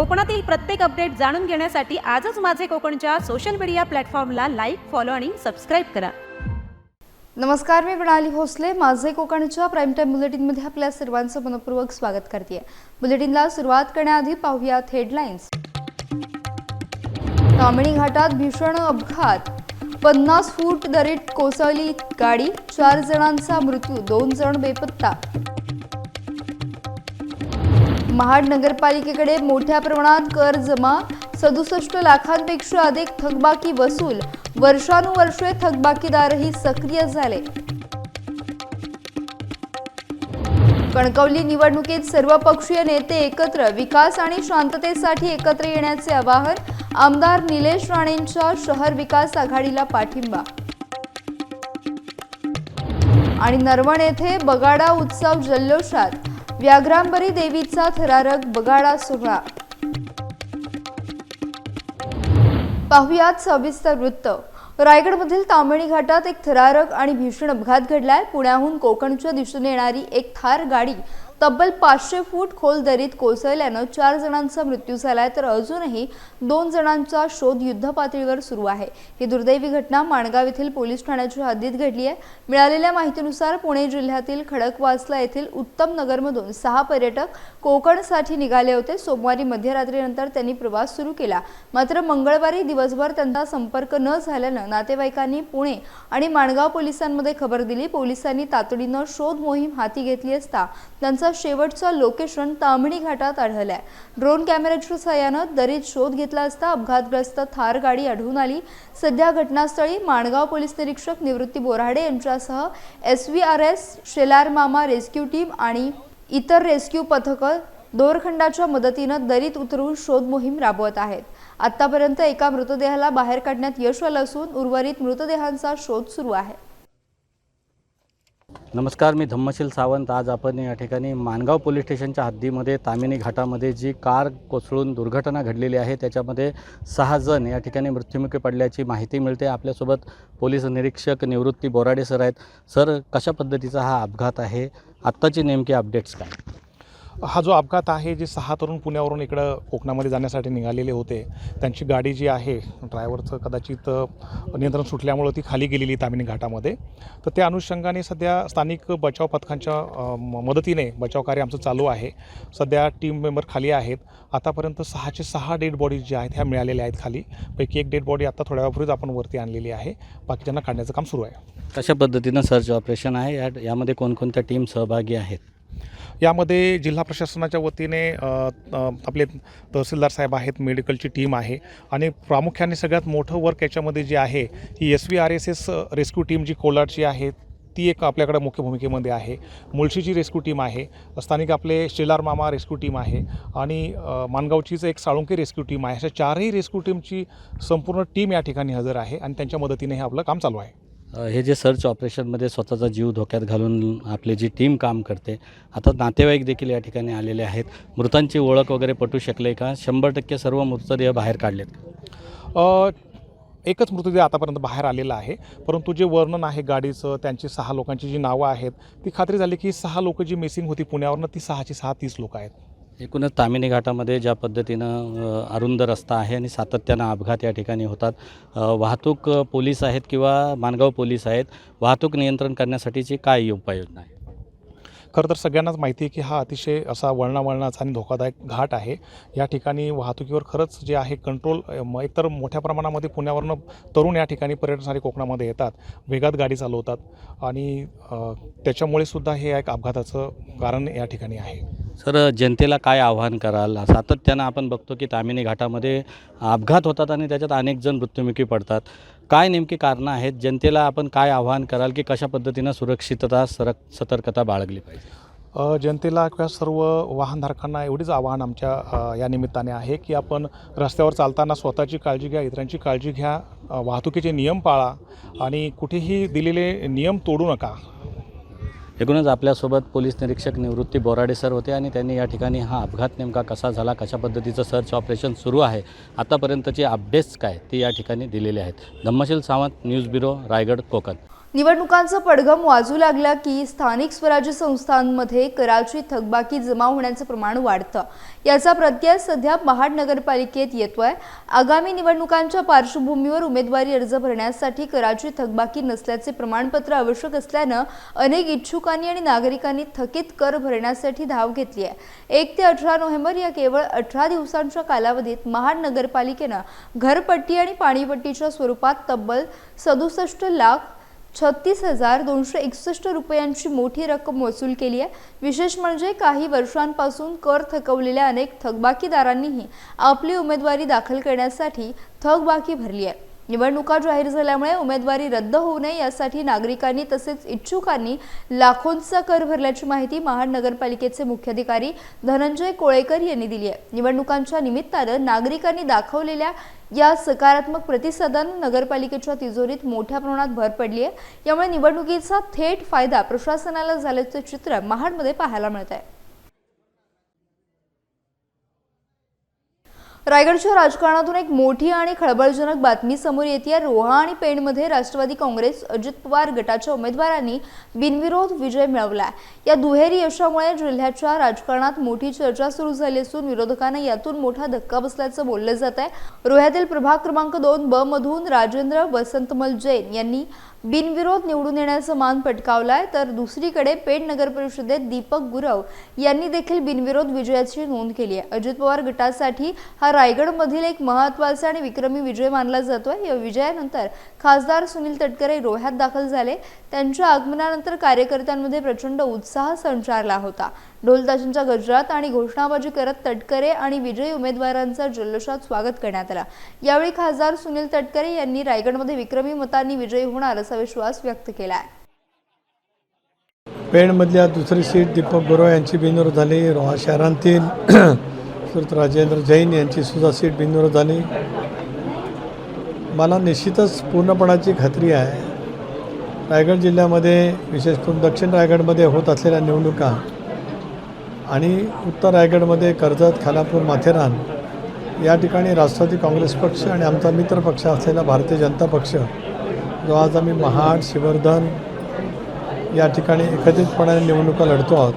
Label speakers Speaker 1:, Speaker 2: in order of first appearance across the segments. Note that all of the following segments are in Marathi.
Speaker 1: कोकणातील प्रत्येक अपडेट जाणून घेण्यासाठी आजच माझे कोकणच्या सोशल मीडिया प्लॅटफॉर्मला लाईक फॉलो आणि सबस्क्राईब करा.
Speaker 2: नमस्कार मी प्रणाली भोसले. माझे कोकणच्या प्राईम टाईम बुलेटिनमध्ये आपल्या सर्वांचं मनपूर्वक स्वागत करते. बुलेटिनला सुरुवात करण्याआधी पाहूयात हेडलाईन्स कामिणी घाटात भीषण अपघात. पन्नास फूट दरीत कोसळली गाडी चार जणांचा मृत्यू दोन जण बेपत्ता. महाड नगरपालिकेकडे मोठ्या प्रमाणात कर जमा सदुसष्ट लाखांपेक्षा अधिक थकबाकी वसूल वर्षानुवर्षे थकबाकीदारही सक्रिय झाले. कणकवली निवडणुकीत सर्वपक्षीय नेते एकत्र विकास आणि शांततेसाठी एकत्र येण्याचे आवाहन आमदार निलेश राणेंच्या शहर विकास आघाडीला पाठिंबा. आणि नरवण येथे बगाडा उत्सव जल्लोषात. व्याघ्रांबरी देवीचा थरारक बगाडा सोहळा. पाहुयात सविस्तर वृत्त. रायगडमधील तांबणी घाटात एक थरारक आणि भीषण अपघात घडलाय. पुण्याहून कोकणच्या दिशेने येणारी एक थार गाडी तब्बल पाचशे फूट खोल दरीत कोसळल्यानं चार जणांचा मृत्यू झालाय तर अजूनही दोन जणांचा शोध युद्ध पातळीवर सुरू आहे. ही दुर्दैवी घटना माणगाव येथील पोलीस ठाण्याच्या हद्दीत घडली आहे. मिळालेल्या माहितीनुसार पुणे जिल्ह्यातील खडकवासला येथील उत्तम नगरमधून सहा पर्यटक कोकणसाठी निघाले होते. सोमवारी मध्यरात्रीनंतर त्यांनी प्रवास सुरू केला. मात्र मंगळवारी दिवसभर त्यांचा संपर्क न झाल्यानं नातेवाईकांनी पुणे आणि माणगाव पोलिसांमध्ये खबर दिली. पोलिसांनी तातडीनं शोध मोहीम हाती घेतली असता त्यांचा शेवटचं लोकेशन तांबणी घाटात आढळलाय. ड्रोन कॅमेऱ्याच्या सहाय्यानं दरीत शोध घेतला असता अपघातग्रस्त थार गाडी आढळून आली. सध्या घटनास्थळी माणगाव पोलीस निरीक्षक निवृत्ती बोराडे यांच्यासह S V R S Shelar मामा रेस्क्यू टीम आणि इतर रेस्क्यू पथकं दोरखंडाच्या मदतीनं दरीत उतरून शोध मोहीम राबवत आहेत. आतापर्यंत एका मृतदेहाला बाहेर काढण्यात यश आलं असून उर्वरित मृतदेहांचा शोध सुरू आहे.
Speaker 3: नमस्कार मी धम्मशील सावंत. आज आपण या ठिकाणी मानगाव पोलीस स्टेशनच्या हद्दीमध्ये तामिनी घाटामध्ये जी कार कोसळून दुर्घटना घडलेली आहे त्याच्यामध्ये सहा जण या ठिकाणी मृत्युमुखी पडल्याची माहिती मिळते. आपल्यासोबत पोलीस निरीक्षक निवृत्ती बोराडे सर आहेत. सर कशा पद्धतीचा हा अपघात आहे? आत्ताची नेमकी अपडेट्स काय?
Speaker 4: हा जो अपघात आहे जे सहा तरुण पुण्यावरून इकडं कोकणामध्ये जाण्यासाठी निघालेले होते त्यांची गाडी जी आहे ड्रायव्हरचं कदाचित नियंत्रण सुटल्यामुळं ती खाली गेलेली तामिनी घाटामध्ये. तर त्या अनुषंगाने सध्या स्थानिक बचाव पथकांच्या म- मदतीने बचाव कार्य आमचं चालू आहे. सध्या टीम मेंबर खाली आहेत. आतापर्यंत सहाचे सहा डेड बॉडीज ज्या आहेत ह्या मिळालेल्या आहेत खाली. पैकी एक डेड बॉडी आता थोड्या वेळापूर्वीच आपण वरती आणलेली आहे. बाकीच्यांना काढण्याचं काम सुरू आहे.
Speaker 3: कशा पद्धतीनं सर्च ऑपरेशन आहे? या यामध्ये कोणकोणत्या टीम सहभागी आहेत?
Speaker 4: यामध्ये जिल्हा प्रशासनाच्या वतीने आपले तहसीलदार साहेब आहेत मेडिकलची टीम आहे आणि प्रामुख्याने सगळ्यात मोठं वर्क याच्यामध्ये जे आहे ही S V R S S rescue team जी कोलाडची आहे ती एक आपल्याकडे मुख्य भूमिकेमध्ये आहे. मुळशीची रेस्क्यू टीम आहे स्थानिक आपले शेलार मामा रेस्क्यू टीम आहे आणि माणगावचीच मानगावचीच एक साळुंके रेस्क्यू टीम आहे. अशा चारही रेस्क्यू टीमची संपूर्ण टीम या ठिकाणी हजर आहे आणि त्यांच्या मदतीने हे आपलं काम चालू आहे.
Speaker 3: हे जे सर्च ऑपरेशनमध्ये स्वतःचा जीव धोक्यात घालून आपली जी टीम काम करते आता नातेवाईक देखील या ठिकाणी आलेले आहेत. मृतांची ओळख वगैरे पटू शकले का? शंभर टक्के सर्व मृतदेह बाहेर काढलेत
Speaker 4: एकच मृतदेह आतापर्यंत बाहेर आलेला आहे. परंतु जे वर्णन आहे गाडीचं त्यांची सहा लोकांची जी नावं आहेत ती खात्री झाली की सहा लोकं जी मिसिंग होती पुण्यावरनं ती सहाची सहा तीस लोकं आहेत.
Speaker 3: एकूणच तामिनी घाटामध्ये ज्या पद्धतीनं अरुंद रस्ता आहे आणि सातत्यानं अपघात या ठिकाणी होतात वाहतूक पोलीस आहेत किंवा मानगाव पोलीस आहेत वाहतूक नियंत्रण करण्यासाठीची काय उपाययोजना आहे?
Speaker 4: खरं तर सगळ्यांनाच माहिती आहे की हा अतिशय असा वळणावळणाचा आणि धोकादायक घाट आहे. या ठिकाणी वाहतुकीवर खरंच जे आहे कंट्रोल एकतर मोठ्या प्रमाणामध्ये पुण्यावरनं तरुण या ठिकाणी पर्यटनासाठी कोकणामध्ये येतात वेगात गाडी चालवतात आणि त्याच्यामुळे सुद्धा हे एक अपघाताचं कारण या ठिकाणी आहे.
Speaker 3: सर जनतेला काय आव्हान कराल? सातत्यानं आपण बघतो की तामिनी घाटामध्ये अपघात होतात आणि त्याच्यात अनेक जण मृत्युमुखी पडतात. काय नेमकी कारणं आहेत? जनतेला आपण काय आव्हान कराल की कशा पद्धतीनं सुरक्षितता सरक सतर्कता बाळगली पाहिजे?
Speaker 4: जनतेला किंवा सर्व वाहनधारकांना एवढीच आव्हान आमच्या या निमित्ताने आहे की आपण रस्त्यावर चालताना स्वतःची काळजी घ्या इतरांची काळजी घ्या वाहतुकीचे नियम पाळा आणि कुठेही दिलेले नियम तोडू नका.
Speaker 3: एकूणच आपल्यासोबत पोलीस निरीक्षक निवृत्ती बोराडे सर होते आणि त्यांनी या ठिकाणी हा अपघात नेमका कसा झाला कशा पद्धतीचं सर्च ऑपरेशन सुरू आहे आतापर्यंतचे अपडेट्स काय ते या ठिकाणी दिलेले आहेत. Dhammasheel Sawant news bureau Raigad Konkan.
Speaker 2: निवडणुकांचं पडघम वाजू लागला की स्थानिक स्वराज्य संस्थांमध्ये कराची थकबाकी जमा होण्याचं प्रमाण वाढतं. याचा प्रत्यय सध्या महाड नगरपालिकेत येतोय. आगामी निवडणुकांच्या पार्श्वभूमीवर उमेदवारी अर्ज भरण्यासाठी कराची थकबाकी नसल्याचे प्रमाणपत्र आवश्यक असल्यानं अनेक इच्छुकांनी आणि नागरिकांनी थकीत कर भरण्यासाठी धाव घेतली आहे. एक ते अठरा नोव्हेंबर या केवळ अठरा दिवसांच्या कालावधीत महाड नगरपालिकेनं घरपट्टी आणि पाणीपट्टीच्या स्वरूपात तब्बल सदुसष्ट लाख छत्तीस हजार दोनशे एकसष्ट रुपयांची मोठी रक्कम वसूल केली आहे. विशेष म्हणजे काही वर्षांपासून कर थकवलेल्या अनेक थकबाकीदारांनीही आपली उमेदवारी दाखल करण्यासाठी थकबाकी भरली आहे. निवडणुका जाहीर झाल्यामुळे उमेदवारी रद्द होऊ नये यासाठी नागरिकांनी तसेच इच्छुकांनी लाखोंचा कर भरल्याची माहिती महानगरपालिकेचे मुख्याधिकारी धनंजय कोळेकर यांनी दिली आहे. निवडणुकांच्या निमित्तानं नागरिकांनी दाखवलेल्या या सकारात्मक प्रतिसादानं नगरपालिकेच्या तिजोरीत मोठ्या प्रमाणात भर पडली आहे. यामुळे निवडणुकीचा थेट फायदा प्रशासनाला झाल्याचे चित्र महाडमध्ये पाहायला मिळत आहे. रायगडच्या राजकारणातून एक मोठी आणि खळबळजनक बातमी समोर येते. आहे रोहा आणि पेणमध्ये राष्ट्रवादी काँग्रेस अजित पवार गटाच्या उमेदवारांनी बिनविरोध विजय मिळवला या दुहेरी यशामुळे जिल्ह्याच्या राजकारणात मोठी चर्चा सुरू झाली असून विरोधकांना यातून मोठा धक्का बसल्याचं बोललं जात आहे. रोह्यातील प्रभाग क्रमांक दोन ब मधून राजेंद्र वसंतमल जैन यांनी बिनविरोध निवडून येण्याचा मान पटकावलाय तर दुसरीकडे पेठ नगर परिषदेत दीपक गुरव यांनी देखील बिनविरोध विजयाची नोंद केली आहे. अजित पवार गटासाठी हा रायगडमधील एक महत्त्वाचा आणि विक्रमी विजय मानला जातोय. या विजयानंतर खासदार सुनील तटकरे रोह्यात दाखल झाले. त्यांच्या आगमनानंतर कार्यकर्त्यांमध्ये प्रचंड उत्साह संचारला होता. ढोलताशांच्या गजरात आणि घोषणाबाजी करत तटकरे आणि विजयी उमेदवारांचा जल्लोषात स्वागत करण्यात आला. यावेळी खासदार सुनील तटकरे यांनी रायगडमध्ये विक्रमी मतांनी विजयी होणार असा विश्वास व्यक्त केला आहे
Speaker 5: पेणमधल्या दुसरी सीट दीपक गुरव यांची बिनविरोध झाली. रोहा शहरांतील सुरत राजेंद्र जैन यांची सुद्धा सीट बिनविरोध झाली. मला निश्चितच पूर्णपणाची खात्री आहे. रायगड जिल्ह्यामध्ये विशेष करून दक्षिण रायगडमध्ये होत असलेल्या निवडणुका आणि उत्तर रायगडमध्ये कर्जत खालापूर माथेरान या ठिकाणी राष्ट्रवादी काँग्रेस पक्ष आणि आमचा मित्र पक्ष असलेला भारतीय जनता पक्ष जो आज आम्ही महाड शिवर्धन या ठिकाणी एकत्रितपणाने निवडणुका लढतो आहोत.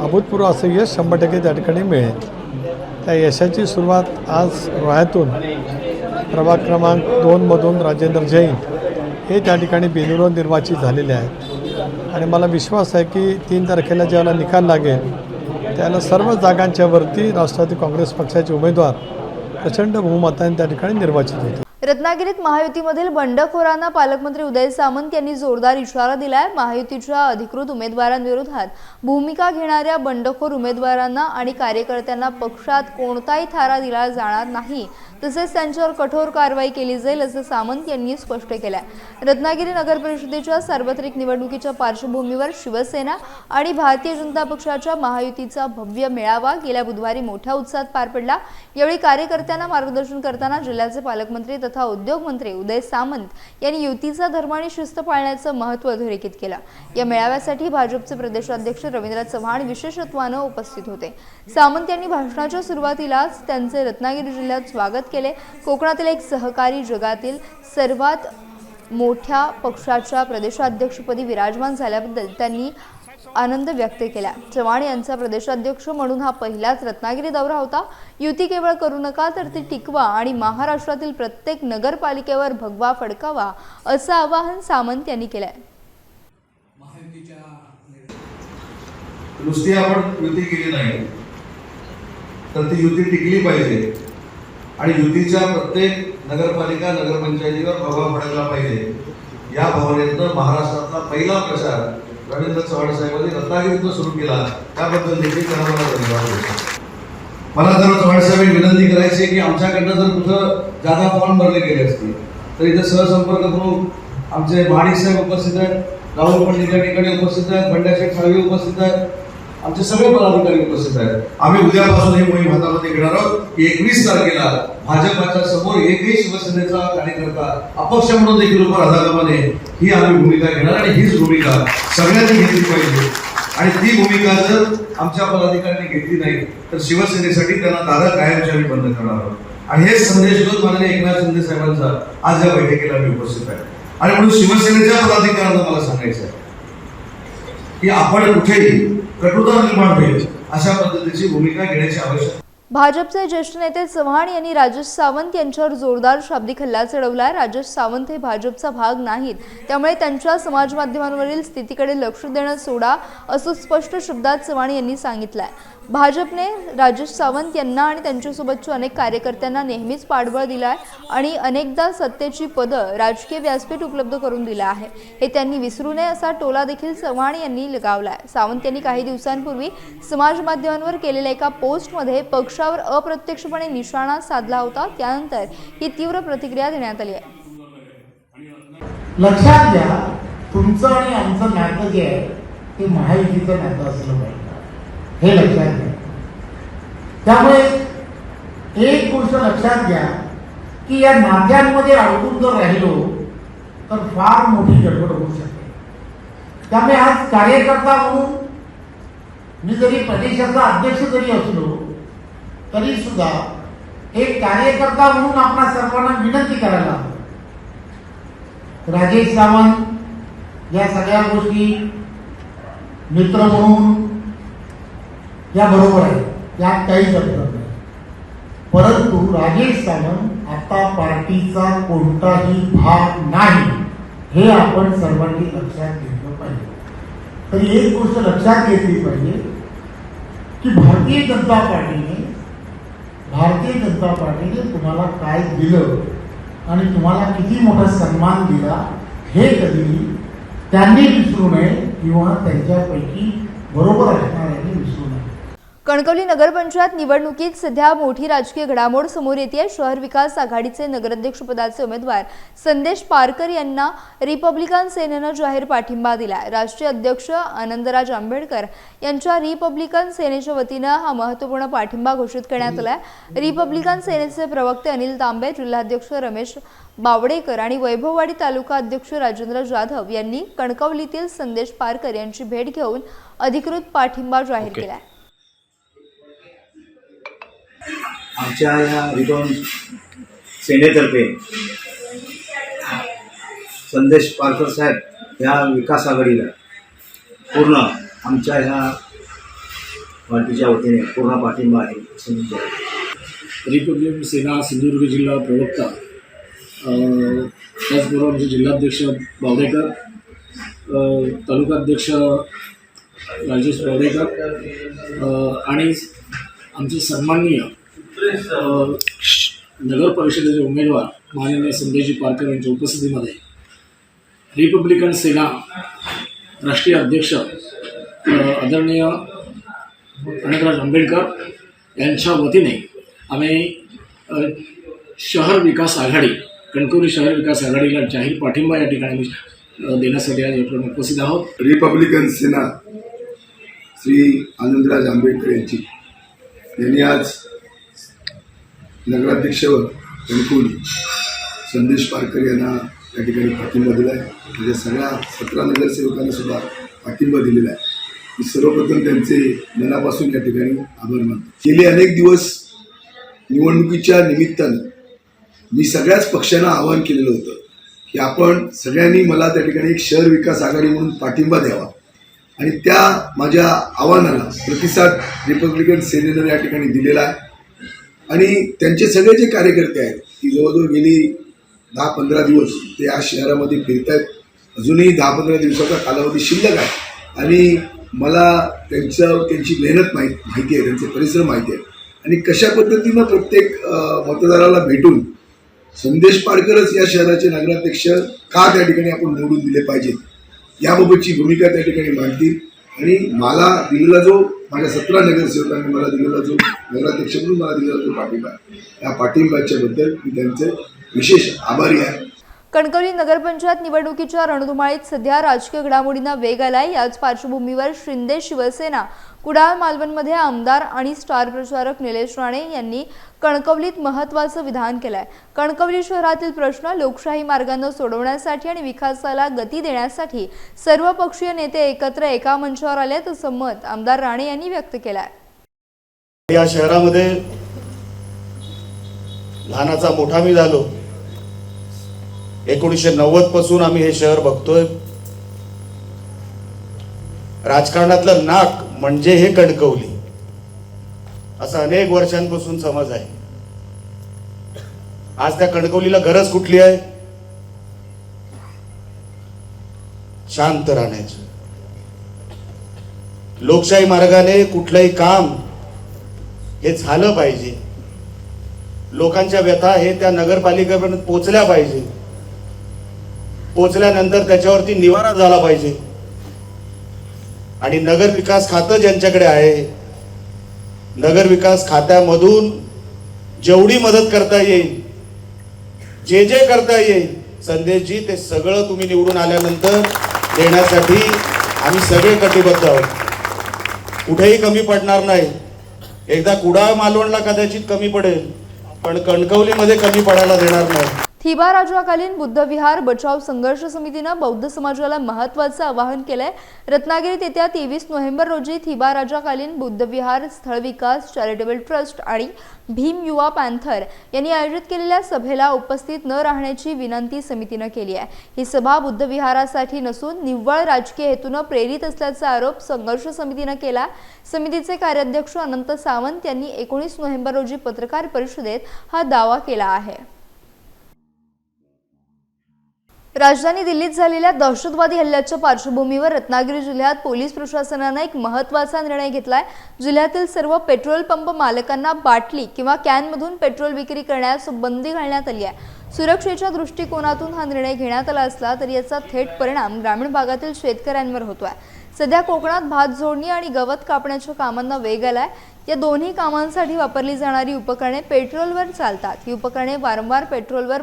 Speaker 5: अभूतपूर्व असं यश शंभर टक्के त्या ठिकाणी मिळेल. त्या यशाची सुरुवात आज रोह्यातून प्रभाग क्रमांक दोनमधून राजेंद्र जैन हे त्या ठिकाणी बिनविरोध निर्वाचित झालेले आहेत. आणि मला विश्वास आहे की तीन तारखेला ज्याला निकाल लागेल त्यानं सर्व जागांच्या वरती राष्ट्रवादी काँग्रेस पक्षाचे उमेदवार प्रचंड बहुमताने त्या ठिकाणी निर्वाचित होते.
Speaker 2: रत्नागिरीत महायुतीमधील बंडखोरांना पालकमंत्री उदय सामंत यांनी जोरदार इशारा दिलाय. महायुतीच्या अधिकृत उमेदवारांविरोधात भूमिका घेणाऱ्या बंडखोर उमेदवारांना आणि कार्यकर्त्यांना पक्षात कोणताही थारा दिला जाणार नाही. तसेच त्यांच्यावर कठोर कारवाई केली जाईल असं सामंत यांनी स्पष्ट केलं रत्नागिरी नगर परिषदेच्या सार्वत्रिक निवडणुकीच्या पार्श्वभूमीवर शिवसेना आणि भारतीय जनता पक्षाच्या महायुतीचा भव्य मेळावा गेल्या बुधवारी मोठ्या उत्साहात पार पडला. यावेळी कार्यकर्त्यांना मार्गदर्शन करताना जिल्ह्याचे पालकमंत्री तथा उद्योगमंत्री उदय सामंत यांनी युतीचा धर्म आणि शिस्त पाळण्याचं महत्त्व अधोरेखित केलं. या मेळाव्यासाठी भाजपचे प्रदेशाध्यक्ष रवींद्र चव्हाण विशेषत्वानं उपस्थित होते. सामंत यांनी भाषणाच्या सुरुवातीलाच त्यांचे रत्नागिरी जिल्ह्यात स्वागत केले. कोकणातील एक सहकारी जगातील सर्वात मोठ्या पक्षाच्या प्रदेशाध्यक्षपदी विराजमान झाल्याबद्दल त्यांनी आनंद व्यक्त केला. चव्हाण यांचा प्रदेशाध्यक्ष म्हणून हा पहिलाच रत्नागिरी दौरा होता. युती केवळ करू नका तर ती टिकवा आणि महाराष्ट्रातील प्रत्येक नगरपालिकेवर भगवा फडकावा असं आवाहन सामंत यांनी केलंय.
Speaker 6: नुसती आपण युती केली नाही तर ती युती टिकली पाहिजे. आणि युतीच्या प्रत्येक नगरपालिका नगरपंचायतीवर प्रभाव पडायला पाहिजे. या भावनेतनं महाराष्ट्रातला पहिला प्रचार रवींद्र चव्हाण साहेबांनी रत्नागिरीतनं सुरू केला. त्याबद्दल देखील त्यांना मला धन्यवाद मला जर चव्हाण साहेब विनंती करायची आहे की आमच्याकडनं जर कुठं जादा फॉर्म भरले गेले असतील तर इथे सहसंपर्क करून आमचे माणिक साहेब उपस्थित आहेत राहुल पंडित या ठिकाणी उपस्थित आहेत बंड्याचे साळवी उपस्थित आहेत आमचे सगळे पदाधिकारी उपस्थित आहेत. आम्ही उद्यापासून ही मोहीम हातामध्ये घेणार आहोत की एकवीस तारखेला भाजपाच्या समोर एकही शिवसेनेचा कार्यकर्ता अपक्ष म्हणून देखील उभा राहता ही आम्ही भूमिका घेणार आणि हीच भूमिका सगळ्यांनी घेतली पाहिजे. आणि ती भूमिका जर आमच्या पदाधिकाऱ्यांनी घेतली नाही तर शिवसेनेसाठी त्यांना दादा कायमची आम्ही बंद करणार आहोत. आणि हेच संदेश घेऊन माननीय एकनाथ शिंदे साहेबांचा आज या बैठकीला मी उपस्थित आहे. आणि म्हणून शिवसेनेच्या पदाधिकाऱ्यांना मला सांगायचं आहे की आपण कुठेही कटुता निर्माण होईल अशा पद्धतीची भूमिका घेण्याची आवश्यकता.
Speaker 2: भाजपचे ज्येष्ठ नेते चव्हाण यांनी राजेश सावंत यांच्यावर जोरदार शाब्दिक हल्ला चढवलाय राजेश सावंत हे भाजपचा भाग नाहीत. त्यामुळे त्यांच्या समाज माध्यमांवरील स्थितीकडे लक्ष देणं सोडा असं स्पष्ट शब्दात चव्हाण यांनी सांगितलंय. भाजपने राजेश सावंत यांना आणि त्यांच्यासोबतच्या अनेक कार्यकर्त्यांना नेहमीच पाठबळ दिलाय आणि अनेकदा सत्तेची पदं राजकीय व्यासपीठ उपलब्ध करून दिलं आहे. हे त्यांनी विसरू नये असा टोला देखील चव्हाण यांनी लगावलाय. सावंत यांनी काही दिवसांपूर्वी समाज माध्यमांवर केलेल्या एका पोस्टमध्ये पक्षावर अप्रत्यक्षपणे निशाणा साधला होता. त्यानंतर ही तीव्र प्रतिक्रिया देण्यात आली आहे.
Speaker 7: लक्षात घ्या तुमचं आणि आमचं नातं जे आहे ते महायुतीचं नातं असलं पाहिजे. हे लक्षात घ्या. त्यामुळे एक गोष्ट लक्षात घ्या की या नात्यांमध्ये अडकून जर राहिलो तर फार मोठी गडबड होऊ शकते. त्यामुळे आज कार्यकर्ता म्हणून मी जरी प्रदेशाचा अध्यक्ष जरी असलो तरी सुद्धा एक कार्यकर्ता म्हणून आपणा सर्वांना विनंती करायला राजेश सावंत या सगळ्या गोष्टी मित्र म्हणून या बरोबर आहे. यात काहीच अर्थ नाही. परंतु राजेश सावंत आता पार्टीचा कोणताही भाग नाही हे आपण सर्वांनी लक्षात घेतलं पाहिजे. तरी एक गोष्ट लक्षात घेतली पाहिजे की भारतीय जनता पार्टीने भारतीय जनता पार्टीने तुम्हाला काय दिलं आणि तुम्हाला किती मोठा सन्मान दिला हे कधी त्यांनी विसरू नये किंवा त्यांच्यापैकी बरोबर असणाऱ्यांनी विसरू
Speaker 2: कणकवली नगरपंचायत निवडणुकीत सध्या मोठी राजकीय घडामोड समोर येते शहर विकास आघाडीचे नगराध्यक्ष पदाचे उमेदवार संदेश पारकर यांना रिपब्लिकन सेनेनं जाहीर पाठिंबा दिलाय. राष्ट्रीय अध्यक्ष आनंदराज आंबेडकर यांच्या रिपब्लिकन सेनेच्या वतीनं हा महत्त्वपूर्ण पाठिंबा घोषित करण्यात आलाय. रिपब्लिकन सेनेचे प्रवक्ते अनिल तांबे जिल्हाध्यक्ष रमेश बावडेकर आणि वैभववाडी तालुका अध्यक्ष राजेंद्र जाधव यांनी कणकवलीतील संदेश पारकर यांची भेट घेऊन अधिकृत पाठिंबा जाहीर केलाय.
Speaker 8: आमच्या या रिटर्न सेनेतर्फे संदेश पारकर साहेब ह्या विकास आघाडीला पूर्ण आमच्या ह्या पार्टीच्या वतीने पूर्ण पाठिंबा आहे असं म्हणतो.
Speaker 9: सेना सिंधुदुर्ग जिल्हा प्रवक्ता त्याचबरोबर आमचे जिल्हाध्यक्ष बावडेकर तालुकाध्यक्ष राजेश बावडेकर आणि आमचे सन्माननीय अ, नगर परिषदेचे उमेदवार माननीय संदेशजी पारकर यांच्या उपस्थितीमध्ये रिपब्लिकन सेना राष्ट्रीय अध्यक्ष आदरणीय अनंतराज आंबेडकर यांच्या वतीने आम्ही शहर विकास आघाडी कणकवली शहर विकास आघाडीला जाहीर पाठिंबा या ठिकाणी देण्यासाठी आज आपण उपस्थित आहोत.
Speaker 10: रिपब्लिकन सेना श्री आनंदराज आंबेडकर यांची. यांनी आज नगराध्यक्षवर कणकवली संदेश पारकर यांना या ठिकाणी पाठिंबा दिला आहे म्हणजे सगळ्या सतरा नगरसेवकांना सुद्धा पाठिंबा दिलेला आहे. मी सर्वप्रथम त्यांचे मनापासून या ठिकाणी आभार मानतो. गेले अनेक दिवस निवडणुकीच्या निमित्तानं मी सगळ्याच पक्षांना आवाहन केलेलं होतं की आपण सगळ्यांनी मला त्या ठिकाणी एक शहर विकास आघाडी म्हणून पाठिंबा द्यावा. आणि त्या माझ्या आव्हानाला प्रतिसाद रिपब्लिकन सेनेनं या ठिकाणी दिलेला आहे. आणि त्यांचे सगळे जे कार्यकर्ते आहेत की जवळजवळ गेली दहा पंधरा दिवस ते या शहरामध्ये फिरत आहेत अजूनही दहा पंधरा दिवसाचा कालावधी शिल्लक आहे. आणि मला त्यांचं त्यांची मेहनत माहीत माहिती आहे त्यांचे परिश्रम माहिती आहे. आणि कशा पद्धतीनं प्रत्येक मतदाराला भेटून संदेश पारकरच या शहराचे नगराध्यक्ष का त्या ठिकाणी आपण निवडून दिले पाहिजेत? याबाबतची भूमिका त्या ठिकाणी मांडतील. आणि मला दिलेला जो माझ्या सतरा नगरसेवकांनी मला दिलेला जो नगराध्यक्ष म्हणून मला दिलेला जो पाठिंबा या पाठिंब्याच्याबद्दल मी त्यांचे विशेष आभारी आहे.
Speaker 2: कणकवली नगरपंचायत निवडणुकीच्या रणधुमाळीत सध्या राजकीय घडामोडींना वेग आलाय. याच पार्श्वभूमीवर शिंदे शिवसेना कुडाळ मालवणमध्ये आमदार आणि स्टार प्रचारक निलेश राणे यांनी कणकवलीत महत्त्वाचं विधान केलंय. कणकवली शहरातील प्रश्न लोकशाही मार्गानं सोडवण्यासाठी आणि विकासाला गती देण्यासाठी सर्वपक्षीय नेते एकत्र एका मंचावर आलेत असं मत आमदार राणे यांनी व्यक्त केलंय.
Speaker 11: या शहरामध्ये लहानाचा मोठा मी झालो. एकोणीसशे नव्वदपासून आम्ही हे शहर बघतोय. राजकारणातलं नाक म्हणजे हे कणकवली. असं अनेक वर्षांपासून समज आहे. आज त्या कणकवलीला गरज कुठली आहे? शांत राहण्याची. लोकशाही मार्गाने कुठलंही काम हे झालं पाहिजे. लोकांच्या व्यथा हे त्या नगरपालिकेपर्यंत पोचल्या पाहिजे. पोचल्यानंतर त्याच्यावरती निवारा झाला पाहिजे. आणि नगर विकास खातं ज्यांच्याकडे आहे नगर विकास खात्यामधून जेवढी मदत करता येईल जे जे करता येईल संदेशजी ते सगळं तुम्ही निवडून आल्यानंतर देण्यासाठी आम्ही सगळे कटिबद्ध आहोत. कुठेही कमी पडणार नाही. एकदा कुडाळ मालवणला कदाचित कमी पडेल पण कणकवलीमध्ये कमी पडायला देणार नाही.
Speaker 2: थिबा राजाकालीन बुद्धविहार बचाव संघर्ष समितीनं बौद्ध समाजाला महत्वाचं आवाहन केलंय. रत्नागिरीत येत्या तेवीस नोव्हेंबर रोजी थिबा राजाकालीन बुद्धविहार स्थळ विकास चॅरिटेबल ट्रस्ट आणि भीम युवा पॅन्थर यांनी आयोजित केलेल्या सभेला उपस्थित न राहण्याची विनंती समितीनं केली आहे. ही सभा बुद्धविहारासाठी नसून निव्वळ राजकीय हेतूनं प्रेरित असल्याचा आरोप संघर्ष समितीनं केला. समितीचे कार्याध्यक्ष अनंत सावंत यांनी एकोणीस नोव्हेंबर रोजी पत्रकार परिषदेत हा दावा केला आहे. राजधानी दिल्लीत झालेल्या दहशतवादी हल्ल्याच्या पार्श्वभूमीवर रत्नागिरी जिल्ह्यात पोलीस प्रशासनानं एक महत्त्वाचा निर्णय घेतलाय. जिल्ह्यातील सर्व पेट्रोल पंप मालकांना बाटली किंवा कॅनमधून पेट्रोल विक्री करण्यास बंदी घालण्यात आली आहे. सुरक्षेच्या दृष्टिकोनातून हा निर्णय घेण्यात आला असला तरी याचा थेट परिणाम ग्रामीण भागातील शेतकऱ्यांवर होतोय. सध्या कोकणात भात जोडणी आणि गवत कापण्याच्या कामांना वेग आलाय. या दोन्ही कामांसाठी वापरली जाणारी उपकरणे पेट्रोलवर चालतात. ही उपकरणे वारंवार पेट्रोलवर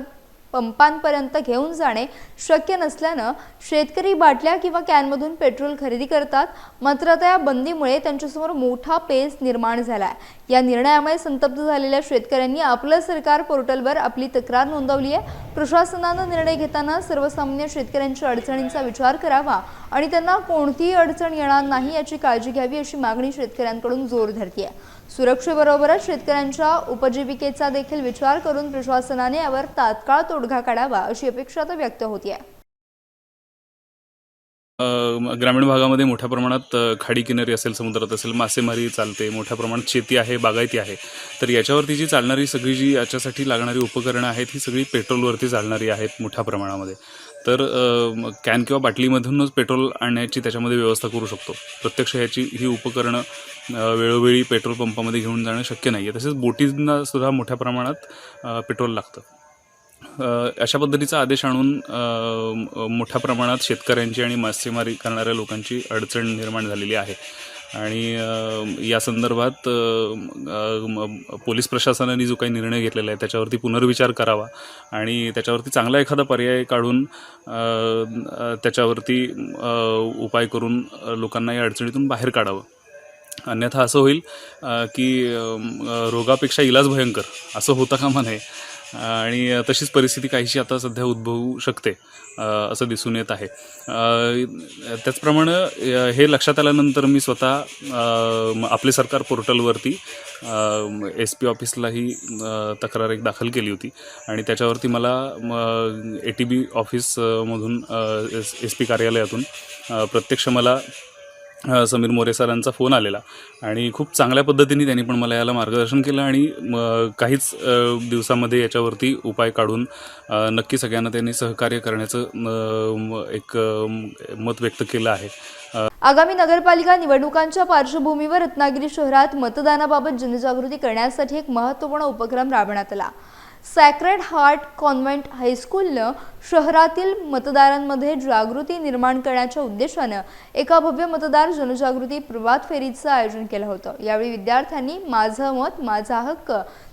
Speaker 2: पंपांपर्यंत घेऊन जाणे शक्य नसल्यानं शेतकरी बाटल्या किंवा कॅनमधून पेट्रोल खरेदी करतात. मात्र आता या बंदीमुळे त्यांच्यासमोर मोठा पेच निर्माण झाला आहे या निर्णयामुळे संतप्त झालेल्या शेतकऱ्यांनी आपलं सरकार पोर्टलवर आपली तक्रार नोंदवली आहे. प्रशासनानं निर्णय घेताना सर्वसामान्य शेतकऱ्यांच्या अडचणींचा विचार करावा आणि त्यांना कोणतीही अडचण येणार नाही याची काळजी घ्यावी अशी मागणी शेतकऱ्यांकडून जोर धरती आहे सुरक्षेबरोबरच शेतकऱ्यांच्या उपजीविकेचा देखील विचार करून प्रशासनाने यावर तात्काळ तोडगा काढावा अशी अपेक्षा आता व्यक्त होती आहे
Speaker 12: ग्रामीण भागामध्ये मोठ्या प्रमाणात खाडी किनारी असेल समुद्रात असेल मासेमारी चालते मोठ्या प्रमाणात शेती आहे बागायती आहे. तर याच्यावरती जी चालणारी सगळी जी याच्यासाठी लागणारी उपकरणं आहेत ही सगळी पेट्रोलवरती चालणारी आहेत मोठ्या प्रमाणामध्ये. तर कॅन किंवा बाटलीमधूनच पेट्रोल आणण्याची त्याच्यामध्ये व्यवस्था करू शकतो. प्रत्यक्ष ह्याची ही उपकरणं वेळोवेळी पेट्रोल पंपामध्ये घेऊन जाणं शक्य नाही आहे तसेच बोटींना सुद्धा मोठ्या प्रमाणात पेट्रोल लागतं. अशा पद्धतीचा आदेश आणून मोठ्या प्रमाणात शेतकऱ्यांची आणि मासेमारी करणाऱ्या लोकांची अडचण निर्माण झालेली आहे. आणि या संदर्भात पोलीस प्रशासनाने जो काही निर्णय घेतलेला आहे त्याच्यावरती पुनर्विचार करावा आणि त्याच्यावरती चांगला एखादा पर्याय काढून त्याच्यावरती उपाय करून लोकांना या अडचणीतून बाहेर काढावं. अन्यथा असं होईल की रोगापेक्षा इलाज भयंकर असं होता कामा नये. आणि तशीच परिस्थिती काहीशी आता सध्या उद्भवू शकते असं दिसून येत आहे. त्याचप्रमाणे हे लक्षात आल्यानंतर मी स्वतः आपले सरकार पोर्टलवरती एस पी ऑफिसलाही तक्रार एक दाखल केली होती. आणि त्याच्यावरती मला ए टी बी ऑफिसमधून एस एस पी कार्यालयातून प्रत्यक्ष मला समीर मोरे सरांचा फोन आलेला. आणि खूप चांगल्या पद्धतीने त्यांनी पण मला याला मार्गदर्शन केलं आणि काहीच दिवसामध्ये याच्यावरती उपाय काढून नक्की सगळ्यांना त्यांनी सहकार्य करण्याचं एक मत व्यक्त केलं आहे.
Speaker 2: आगामी नगरपालिका निवडणुकांच्या पार्श्वभूमीवर रत्नागिरी शहरात मतदानाबाबत जनजागृती करण्यासाठी एक महत्त्वपूर्ण उपक्रम राबवण्यात आला. सॅक्रेड हार्ट कॉन्व्हेंट हायस्कूलनं शहरातील मतदारांमध्ये जागृती निर्माण करण्याच्या उद्देशानं एका भव्य मतदार जनजागृती प्रभात फेरीचं आयोजन केलं होतं. यावेळी विद्यार्थ्यांनी माझं मत माझा हक्क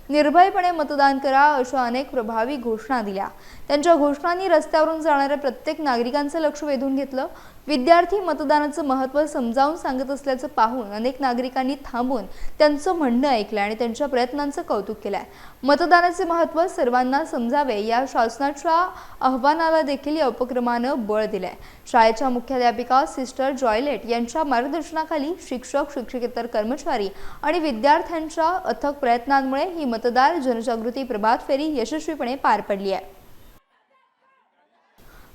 Speaker 2: निर्भयपणे मतदान करा अशा अनेक प्रभावी घोषणा दिल्या. त्यांच्या घोषणांनी रस्त्यावरून जाणाऱ्या प्रत्येक नागरिकांचं लक्ष वेधून घेतलं. विद्यार्थी मतदानाचं महत्त्व समजावून सांगत असल्याचं पाहून अनेक नागरिकांनी थांबून त्यांचं म्हणणं ऐकलं आणि त्यांच्या प्रयत्नांचं कौतुक केलं आहे मतदानाचे महत्त्व सर्वांना समजावे या शासनाच्या आव्हानाला देखील या उपक्रमानं बळ दिलं आहे शाळेच्या मुख्याध्यापिका सिस्टर जॉयलेट यांच्या मार्गदर्शनाखाली शिक्षक शिक्षकेतर कर्मचारी आणि विद्यार्थ्यांच्या अथक प्रयत्नांमुळे ही मतदार जनजागृती प्रभात फेरी यशस्वीपणे पार पडली आहे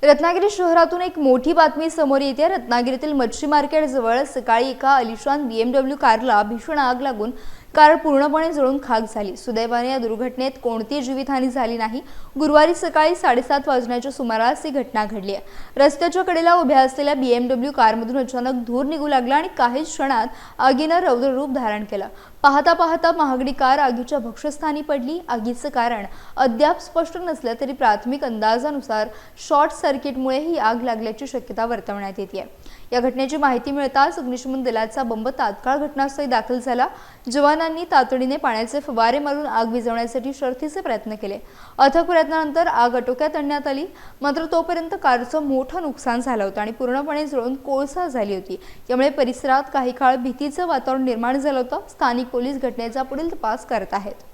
Speaker 2: रत्नागिरी शहरातून एक मोठी बातमी समोर येते. रत्नागिरीतील मच्छी मार्केट जवळ सकाळी एका अलिशान बीएमडब्ल्यू कारला भीषण आग लागून कार पूर्णपणे जळून खाक झाली. सुदैवाने या दुर्घटनेत कोणतीही जीवितहानी झाली नाही. गुरुवारी सकाळी साडेसात वाजण्याच्या सुमारास ही घटना घडली आहे. रस्त्याच्या कडेला उभ्या असलेल्या बीएमडब्ल्यू कारमधून अचानक धूर निघू लागला आणि काही क्षणात आगीनं रौद्ररूप धारण केलं. पाहता पाहता महागडी कार आगीच्या भक्षस्थानी पडली. आगीचं कारण अद्याप स्पष्ट नसलं तरी प्राथमिक अंदाजानुसार शॉर्ट सर्किटमुळे ही आग लागल्याची शक्यता वर्तवण्यात येते या घटनेची माहिती मिळताच अग्निशमन दलाचा बंब तात्काळ घटनास्थळी दाखल झाला. जवानांनी तातडीने पाण्याचे फवारे मारून आग विझवण्यासाठी शर्थीचे प्रयत्न केले. अथक प्रयत्नानंतर आग आटोक्यात आणण्यात आली. मात्र तोपर्यंत कारचं मोठं नुकसान झालं होतं आणि पूर्णपणे जळून कोळसा झाली होती. त्यामुळे परिसरात काही काळ भीतीचं वातावरण निर्माण झालं होतं. स्थानिक पोलीस घटनेचा पुढील तपास करत आहेत.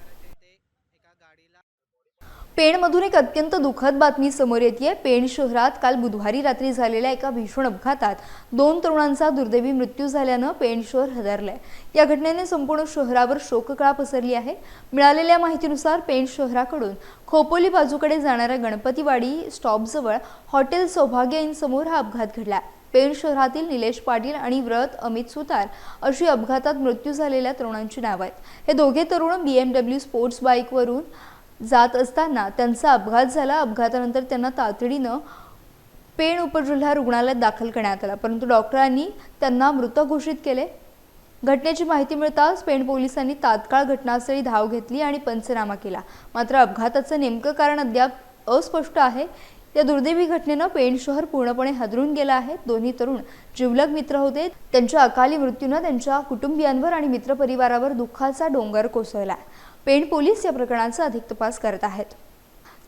Speaker 2: पेणमधून एक अत्यंत दुःखद बातमी समोर येते पेण शहरात काल बुधवारी रात्री झालेल्या एका भीषण अपघातात दोन तरुणांचा दुर्दैवी मृत्यू झाल्यानं पेण शहर हदरलंय. या घटनेने संपूर्ण शहरावर शोककळा पसरली आहे. मिळालेल्या माहितीनुसार पेण शहराकडून खोपोली बाजूकडे जाणाऱ्या गणपतीवाडी स्टॉपजवळ हॉटेल सौभाग्य समोर हा अपघात घडला. पेण शहरातील निलेश पाटील आणि व्रत अमित सुतार अशी अपघातात मृत्यू झालेल्या तरुणांची नावं आहेत. हे दोघे तरुण बी एम डब्ल्यू स्पोर्ट्स बाईकवरून जात असताना त्यांचा अपघात झाला. अपघातानंतर त्यांना तातडीनं पेण उपजिल्हा रुग्णालयात दाखल करण्यात आला. परंतु डॉक्टरांनी त्यांना मृत घोषित केले. घटनेची माहिती मिळताच पेण पोलिसांनी तात्काळ घटनास्थळी धाव घेतली आणि पंचनामा केला. मात्र अपघाताचं नेमकं कारण अद्याप अस्पष्ट आहे. या दुर्दैवी घटनेनं पेण शहर पूर्णपणे हदरून गेलं आहे. दोन्ही तरुण जिवलग मित्र होते. त्यांच्या अकाली मृत्यूनं त्यांच्या कुटुंबियांवर आणि मित्रपरिवारावर दुःखाचा डोंगर कोसळला. पेण पोलीस या प्रकरणाचा अधिक तपास करत आहेत.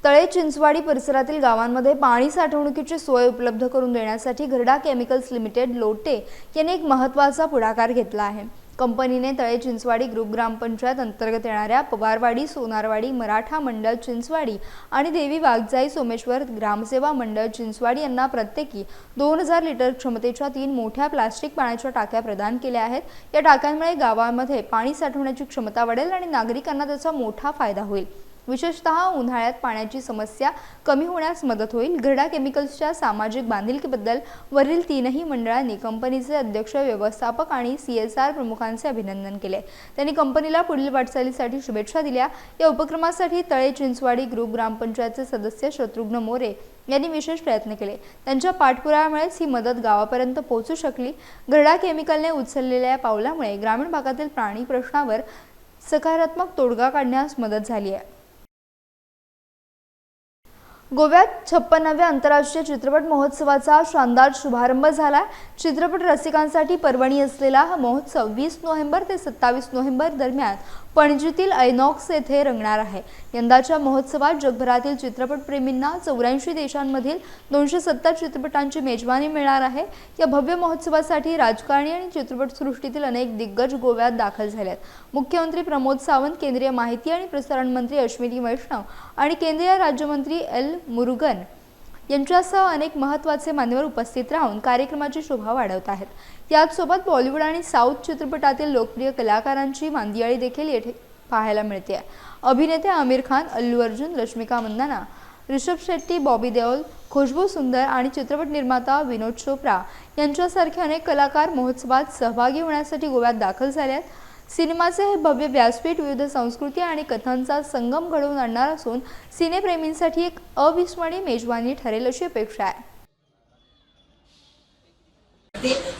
Speaker 2: तळे चिंचवाडी परिसरातील गावांमध्ये पाणी साठवणुकीची सोय उपलब्ध करून देण्यासाठी घरडा केमिकल्स लिमिटेड लोटे यांनी एक महत्त्वाचा पुढाकार घेतला आहे. कंपनीने तळे चिंचवाडी ग्रुप ग्रामपंचायत अंतर्गत येणाऱ्या पवारवाडी सोनारवाडी मराठा मंडळ चिंचवाडी आणि देवी वाघजाई सोमेश्वर ग्रामसेवा मंडळ चिंचवाडी यांना प्रत्येकी दोन हजार लिटर क्षमतेच्या तीन मोठ्या प्लास्टिक पाण्याच्या टाक्या प्रदान केल्या आहेत. या टाक्यांमुळे गावामध्ये पाणी साठवण्याची क्षमता वाढेल आणि नागरिकांना त्याचा मोठा फायदा होईल. विशेषतः उन्हाळ्यात पाण्याची समस्या कमी होण्यास मदत होईल. घरडा केमिकल्सच्या सामाजिक बांधिलकीबद्दल वरील तीनही मंडळांनी कंपनीचे अध्यक्ष व्यवस्थापक आणि सी एस आर प्रमुखांचे अभिनंदन केले. त्यांनी कंपनीला पुढील वाटचालीसाठी शुभेच्छा दिल्या. या उपक्रमासाठी तळे चिंचवाडी ग्रुप ग्रामपंचायतचे सदस्य शत्रुघ्न मोरे यांनी विशेष प्रयत्न केले. त्यांच्या पाठपुराव्यामुळेच ही मदत गावापर्यंत पोहोचू शकली. घरडा केमिकलने उचललेल्या या पावलामुळे ग्रामीण भागातील प्राणी प्रश्नावर सकारात्मक तोडगा काढण्यास मदत झाली आहे. गोव्यात छप्पन्नाव्या आंतरराष्ट्रीय चित्रपट महोत्सवाचा शानदार शुभारंभ झाला चित्रपट रसिकांसाठी पर्वणी असलेला हा महोत्सव वीस नोव्हेंबर ते सत्तावीस नोव्हेंबर दरम्यान पणजीतील ऐनॉक्स येथे रंगणार आहे. यंदाच्या महोत्सवात जगभरातील चित्रपटप्रेमींना चौऱ्याऐंशी देशांमधील दोनशे सत्तर चित्रपटांची मेजवानी मिळणार आहे. या भव्य महोत्सवासाठी राजकारणी आणि चित्रपटसृष्टीतील अनेक दिग्गज गोव्यात दाखल झाले आहेत मुख्यमंत्री प्रमोद सावंत केंद्रीय माहिती आणि प्रसारण मंत्री अश्विनी वैष्णव आणि केंद्रीय राज्यमंत्री एल. मुरुगन यांच्यासह अनेक महत्त्वाचे मान्यवर उपस्थित राहून कार्यक्रमाची शोभा वाढवत आहेत. याचसोबत बॉलिवूड आणि साऊथ चित्रपटातील लोकप्रिय कलाकारांची मांदियाळी देखील येथे पाहायला मिळते. अभिनेते आमिर खान अल्लू अर्जुन रश्मिका मंदाना ऋषभ शेट्टी बॉबी देओल खुशबू सुंदर आणि चित्रपट निर्माता विनोद चोप्रा यांच्यासारखे अनेक कलाकार महोत्सवात सहभागी होण्यासाठी गोव्यात दाखल झाले आहेत. सिनेमाचे हे भव्य व्यासपीठ विविध संस्कृती आणि कथांचा संगम घडवून आणणार असून सिनेप्रेमींसाठी एक अविस्मरणीय मेजवानी ठरेल अशी अपेक्षा आहे.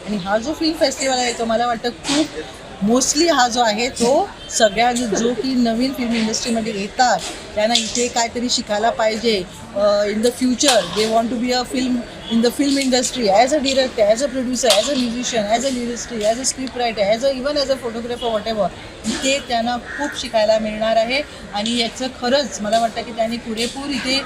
Speaker 13: आणि हा जो फिल्म फेस्टिवल आहे तो मला वाटतं खूप मोस्टली हा जो आहे तो सगळ्या जो की नवीन फिल्म इंडस्ट्रीमध्ये येतात त्यांना इथे काहीतरी शिकायला पाहिजे. In the future they want to be a film in the film industry as a director as a producer as a musician as a lyricist as a script writer as a even as a photographer whatever इथे त्यांना खूप शिकायला मिळणार आहे. आणि याचं खरंच मला वाटतं की त्यांनी पुरेपूर इथे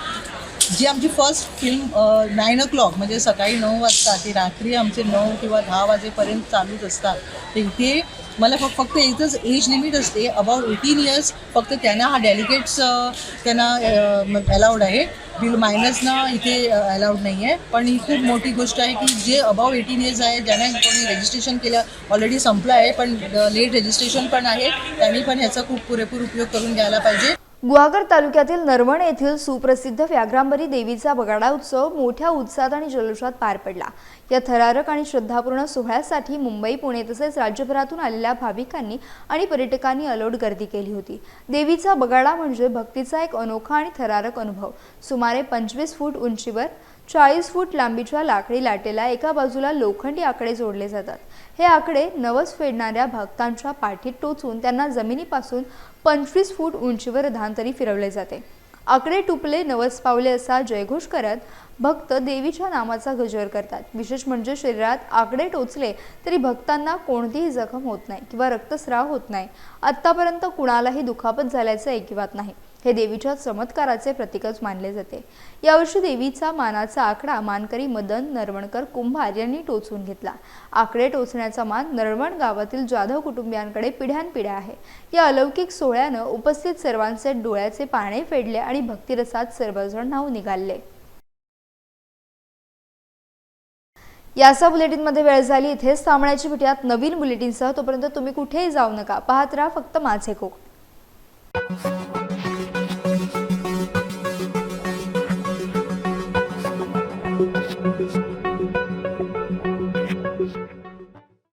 Speaker 13: जी आमची first film nine o'clock म्हणजे सकाळी नऊ वाजता ते रात्री आमचे नऊ किंवा दहा वाजेपर्यंत चालूच असतात. तर इथे मला फक्त फक्त एकच एज लिमिट असते अबाउट एटीन इयर्स फक्त त्यांना हा डेलिकेट्स त्यांना अलाउड आहे. बिल मायनसना इथे अलाउड नाही आहे पण ही खूप मोठी गोष्ट आहे की जे अबाव एटीन इयर्स आहे ज्यांना कोणी रजिस्ट्रेशन केलं ऑलरेडी संपलं आहे पण लेट रजिस्ट्रेशन पण आहे त्यांनी पण ह्याचा खूप पुरेपूर उपयोग करून घ्यायला पाहिजे.
Speaker 2: गुहागर तालुक्यातील नरवण येथील सुप्रसिद्ध व्याघ्रांबरी देवीचा बगाडा उत्सव मोठ्या उत्साहात आणि जल्लोषात पार पडला. या थरारक आणि श्रद्धापूर्ण सोहळ्यासाठी मुंबई पुणे तसेच राज्यभरातून आलेल्या भाविकांनी आणि पर्यटकांनी अलोट गर्दी केली होती. देवीचा बगाडा म्हणजे भक्तीचा एक अनोखा आणि थरारक अनुभव. सुमारे पंचवीस फूट उंचीवर चाळीस फूट लांबीच्या लाकडी लाटेला एका बाजूला लोखंडी आकडे जोडले जातात. हे आकडे नवस फेडणाऱ्या भक्तांच्या पाठीत टोचून त्यांना जमिनीपासून पंचवीस फूट उंचीवर धांतरी फिरवले जाते. आकडे टुपले नवस पावले असा जयघोष करत भक्त देवीच्या नामाचा गजर करतात. विशेष म्हणजे शरीरात आकडे टोचले तरी भक्तांना कोणतीही जखम होत नाही किंवा रक्तस्राव होत नाही. आत्तापर्यंत कुणालाही दुखापत झाल्याचं ऐकिवात नाही. हे देवीच्या चमत्काराचे प्रतीकच मानले जाते. यावर्षी देवीचा मानाचा आकडा मानकरी मदन नरवणकर कुंभार यांनी टोचून घेतला. आकडे टोचण्याचा मान नरवण गावातील जाधव कुटुंबियांकडे पिढ्यानपिढ्या आहे. या अलौकिक सोहळ्यानं उपस्थित सर्वांचे डोळ्याचे पाणे फेडले आणि भक्तिरसात सर्वजण नाव निघाले याचा बुलेटिनमध्ये वेळ झाली. इथेच थांबण्याची भेटूयात नवीन बुलेटिनसह. तोपर्यंत तुम्ही कुठेही जाऊ नका. पाहत राहा फक्त माझे कोक.